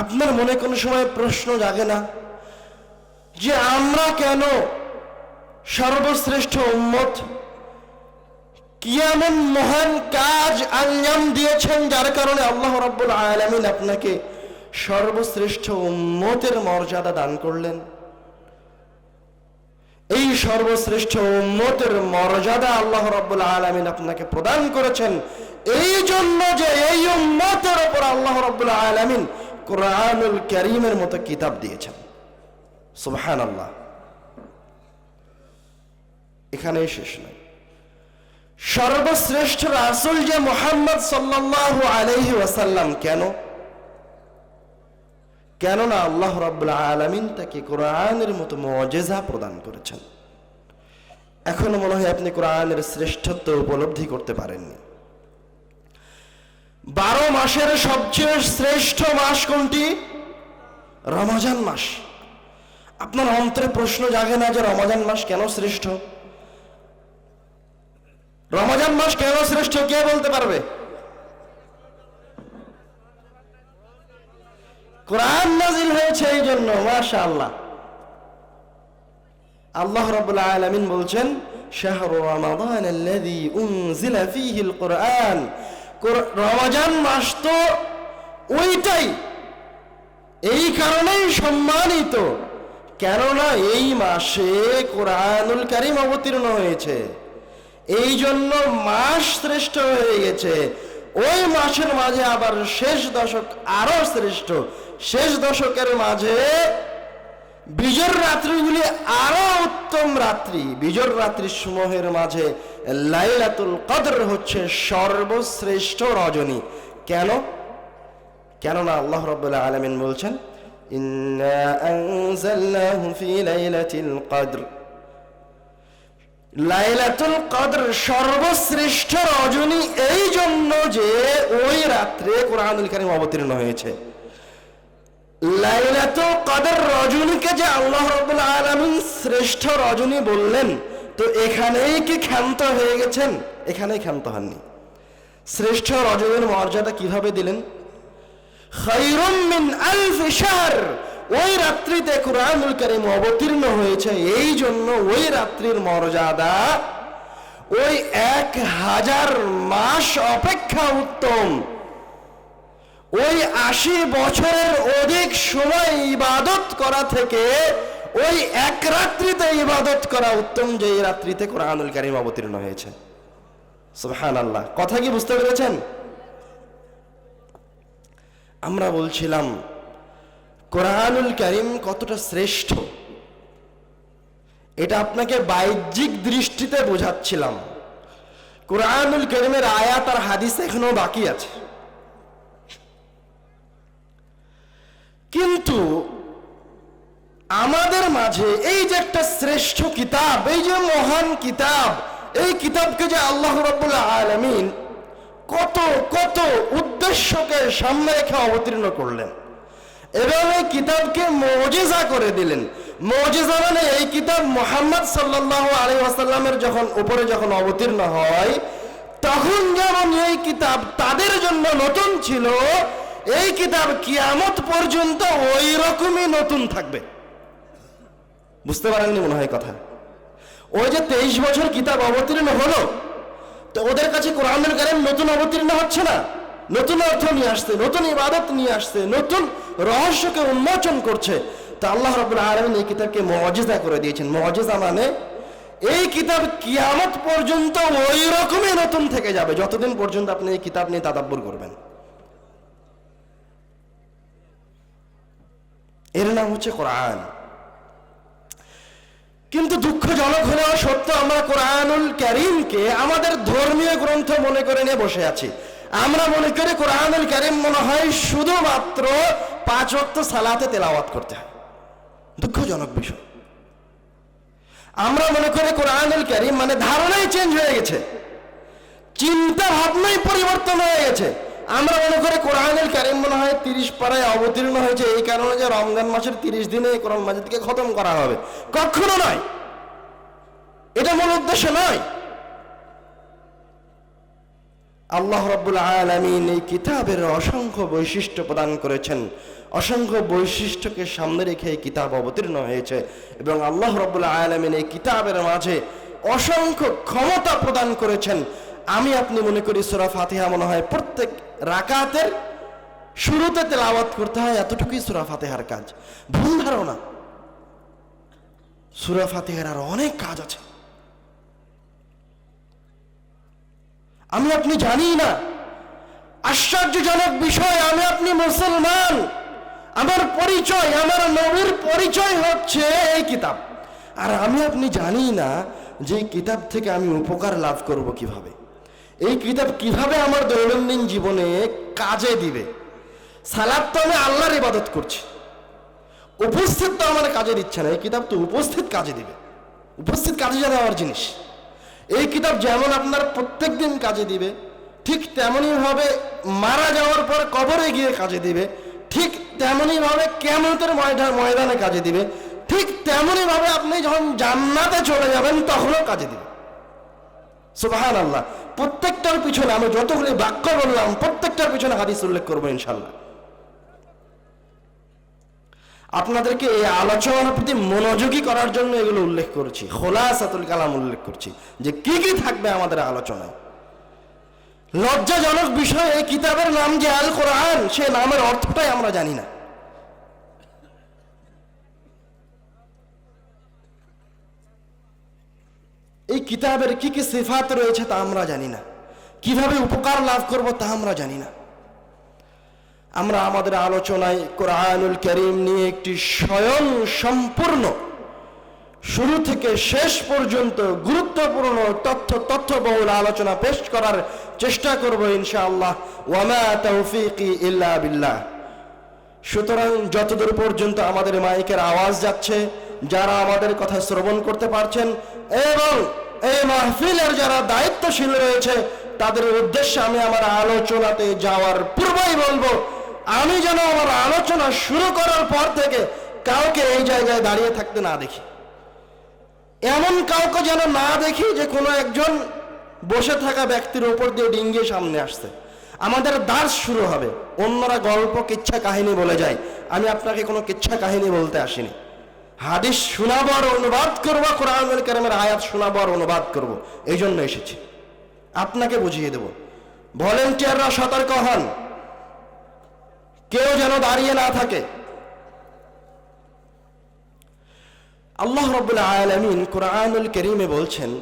আপনার মনে কোনো সময় প্রশ্ন জাগে না? যে আমরা কেন সর্বশ্রেষ্ঠ উম্মত? কি এমন মহান কাজ আঞ্জাম দিয়েছেন যার কারণে আল্লাহ রাব্বুল আলামিন আপনাকে সর্বশ্রেষ্ঠ উম্মতের মর্যাদা দান করলেন? এই সর্বশ্রেষ্ঠ উম্মতের মর্যাদা আল্লাহ রাব্বুল আলামিন আপনাকে প্রদান করেছেন। এই জন্য যে এই উম্মতের ওপর আল্লাহ রাব্বুল আলামিন কোরআনুল কারীমের মতো কিতাব দিয়েছেন। সুবহানাল্লাহ। এখানেই শেষ নয়। সর্বশ্রেষ্ঠ রাসূল যে মোহাম্মদ সাল্লাল্লাহু আলাইহি ওয়াসাল্লাম কেন? কেননা আল্লাহ রাব্বুল আলামিন তাকে কোরআনের মতো মজেজা প্রদান করেছেন। এখনও মনে হয় আপনি কোরআনের শ্রেষ্ঠত্ব উপলব্ধি করতে পারেননি। বারো মাসের সবচেয়ে শ্রেষ্ঠ মাস কোনটি? রমজান মাস। আপনার অন্তরে প্রশ্ন জাগে না যে রমজান মাস কেন শ্রেষ্ঠ? রমজান মাস কেন শ্রেষ্ঠ কে বলতে পারবে? কোরআন নাজিল হয়েছে এই জন্য মাশা আল্লাহ আল্লাহ রাব্বুল আলামিন বলছেন, শাহরু রমাদান আল্লাযী উনজিলা ফীহিল কুরআন। রমজান মাস তো ওইটাই। এই কারণেই সম্মানিত। কেননা এই মাসে কোরআনুল কারীম অবতীর্ণ হয়েছে। এই জন্য মাস শ্রেষ্ঠ হয়ে গেছে। ওই মাসের মাঝে আবার শেষ দশক আরও শ্রেষ্ঠ। শেষ দশকের মাঝে বিজর রাত্রিগুলি আরও উত্তম রাত্রি। বিজর রাত্রি সমূহের মাঝে লাইলাতুল কদর হচ্ছে সর্বশ্রেষ্ঠ রজনী। কেন? কেননা আল্লাহ রাব্বুল আলামিন বলছেন লাইলাতিল কদর সর্বশ্রেষ্ঠ রজনী এই জন্য যে ওই রাত্রে কোরআনুল কারীম অবতীর্ণ হয়েছে। লাইলাতুল কদর রজনীকে যে আল্লাহ রাব্বুল আলামিন শ্রেষ্ঠ রজনী বললেন তো এখানেই কি ক্ষান্ত হয়ে গেছেন? এখানেই ক্ষান্ত হননি। শ্রেষ্ঠ রজনীর মর্যাদা কীভাবে দিলেন? ওই রাত্রিতে কোরআনুল কারীম অবতীর্ণ হয়েছে, এই জন্য ওই রাত্রির মর্যাদা ওই এক হাজার মাস অপেক্ষা উত্তম। ওই আশি বছরের অধিক সময় ইবাদত করা থেকে ওই এক রাত্রিতে ইবাদত করা উত্তম যে এই রাত্রিতে কোরআনুল কারিম অবতীর্ণ হয়েছে। সুবহান আল্লাহ কথা কি বুঝতে পেরেছেন? আমরা বলছিলাম, কোরআনুল কারিম কতটা শ্রেষ্ঠ? এটা আপনাকে বাহ্যিক দৃষ্টিতে বোঝাচ্ছিলাম। কোরআনুল করিমের আয়াত আর হাদিস এখনও বাকি আছে। কিন্তু আমাদের মাঝে এই যে একটা শ্রেষ্ঠ কিতাব, এই যে মহান কিতাব, এই কিতাবকে যে আল্লাহ রব্বুল আলমিন কত কত উদ্দেশ্যকে সামনে রেখে অবতীর্ণ করলেন। এবং এই কিতাবকে মজেজা করে দিলেন। মজেজা মানে এই কিতাব মোহাম্মদ সাল্লাহ আলী আসাল্লামের যখন উপরে যখন অবতীর্ণ হয়, তখন যেমন এই কিতাব তাদের জন্য নতুন ছিল, এই কিতাব কিয়ামত পর্যন্ত ওই রকমই নতুন থাকবে। বুঝতে পারেননি মনে হয় কথা। ওই যে তেইশ বছর কিতাব অবতীর্ণ হলো, তো ওদের কাছে কোরআনের কারিম নতুন অবতীর্ণ হচ্ছে না। নতুন অর্থ নিয়ে আসছে, নতুন ইবাদত নিয়ে আসছে, নতুন রহস্যকে উন্মোচন করছে। তা আল্লাহ রবুল আলমিন এই কিতাবকে মজেজা করে দিয়েছেন। মজেজা মানে এই কিতাব কিয়ামত পর্যন্ত ওই রকমই নতুন থেকে যাবে। যতদিন পর্যন্ত আপনি এই কিতাব নিয়ে তাদাব্বর করবেন। এর নাম হচ্ছে কোরআন। কিন্তু দুঃখজনক হলেও সত্য, আমরা কোরআনুল করিমকে আমাদের ধর্মীয় গ্রন্থ মনে করে নিয়ে বসে আছি। আমরা মনে করি কোরআনুল করিম মনে হয় শুধুমাত্র পাঁচ অক্ত সালাতে তেলাওয়াত করতে হয়। দুঃখজনক বিষয়। আমরা মনে করি কোরআনুল করিম মানে ধারণাই চেঞ্জ হয়ে গেছে। চিন্তা ভাবনাই পরিবর্তন হয়ে গেছে। আমরা মনে করি কোরআনুল কারিম মনে হয় তিরিশ পাড়ায় অবতীর্ণ হয়েছে, এই কারণে যে রমজান মাসের তিরিশ দিনে কোরআন মাজিদকে খতম করা হবে। কখনো নয়। এটা মূল উদ্দেশ্য নয়। আল্লাহ রব্বুল আলমিন এই কিতাবের অসংখ্য বৈশিষ্ট্য প্রদান করেছেন। অসংখ্য বৈশিষ্ট্যকে সামনে রেখে এই কিতাব অবতীর্ণ হয়েছে এবং আল্লাহ রব্বুল আলমিন এই কিতাবের মাঝে অসংখ্য ক্ষমতা প্রদান করেছেন। আমি আপনি মনে করি সুরা ফাতিহা মনে হয় প্রত্যেক রাকাতের শুরুতে তেলাওয়াত করতে হয়, এতটুকুই সুরা ফাতিহার কাজ। ভুল ধারণা। সুরা ফাতিহার আর অনেক কাজ আছে। আমি আপনি জানি না। আশ্চর্যজনক বিষয়, আমি আপনি মুসলমান। আমার পরিচয়, আমার নবীর পরিচয় হচ্ছে এই কিতাব। আর আমি আপনি জানি না যে কিতাব থেকে আমি উপকার লাভ করব কীভাবে। এই কিতাব কীভাবে আমার দৈনন্দিন জীবনে কাজে দিবে? সালাদ তো আমি আল্লাহর ইবাদত করছি। উপস্থিত তো আমার কাজে দিচ্ছে না এই কিতাব তো উপস্থিত কাজে দিবে। উপস্থিত কাজে যাওয়ার জিনিস। এই কিতাব যেমন আপনার প্রত্যেক দিন কাজে দিবে, ঠিক তেমনই ভাবে মারা যাওয়ার পর কবরে গিয়ে কাজে দিবে, ঠিক তেমনই ভাবে কেমতের ময়দান, ময়দানে কাজে দিবে, ঠিক তেমনই ভাবে আপনি যখন জান্নাতে চলে যাবেন তখনও কাজে দিবে। সুবাহান আল্লাহ প্রত্যেকটার পিছনে আমি যতগুলি বাক্য বললাম, প্রত্যেকটার পিছনে হাদিস উল্লেখ করব ইনশাল্লাহ আপনাদেরকে এই আলোচনার প্রতি মনোযোগী করার জন্য এগুলো উল্লেখ করছি, খোলাসাতুল কালাম উল্লেখ করছি, যে কি কি থাকবে আমাদের আলোচনায়। লজ্জাজনক বিষয় এই কিতাবের নাম যে আল কোরআন সে নামের অর্থটাই আমরা জানি না। এই কিতাবের কি কি সিফাত রয়েছে তা আমরা জানি না। কীভাবে উপকার লাভ করব তা আমরা জানি না। আমরা আমাদের আলোচনায় কোরআনুল করিম নিয়ে একটি স্বয়ং সম্পূর্ণ, শুরু থেকে শেষ পর্যন্ত গুরুত্বপূর্ণ তথ্য তথ্যবহুল আলোচনা পেশ করার চেষ্টা করব ইনশাআল্লাহ। ওয়ামা তৌফিকি ইল্লা বিল্লাহ। সুতরাং যতদূর পর্যন্ত আমাদের মাইকের আওয়াজ যাচ্ছে, যারা আমাদের কথা শ্রবণ করতে পারছেন, এবং এই মাহফিলের যারা দায়িত্বশীল রয়েছে, তাদের উদ্দেশ্যে আমি আমার আলোচনাতে যাওয়ার পূর্বেই বলব, আমি যেন আমার আলোচনা শুরু করার পর থেকে কাউকে এই জায়গায় দাঁড়িয়ে থাকতে না দেখি। এমন কাউকে যেন না দেখি যে কোনো একজন বসে থাকা ব্যক্তির উপর দিয়ে ডিঙ্গিয়ে সামনে আসছে। আমাদের দাস শুরু হবে, অন্যরা গল্প কিচ্ছা কাহিনী বলে যায়। আমি আপনাকে কোনো কিচ্ছা কাহিনী বলতে আসিনি। হাদিস শোনাবো আর অনুবাদ করব, কোরআনুল কালামের আয়াত শোনাবো আর অনুবাদ করব। এই জন্য এসেছি। আপনাকে বুঝিয়ে দেব। ভলেন্টিয়াররা সতর্ক হন। কেউ যেন দাঁড়িয়ে না থাকে। আল্লাহ রবুল্লা আলমিন কোরআনুল করিমে বলছেন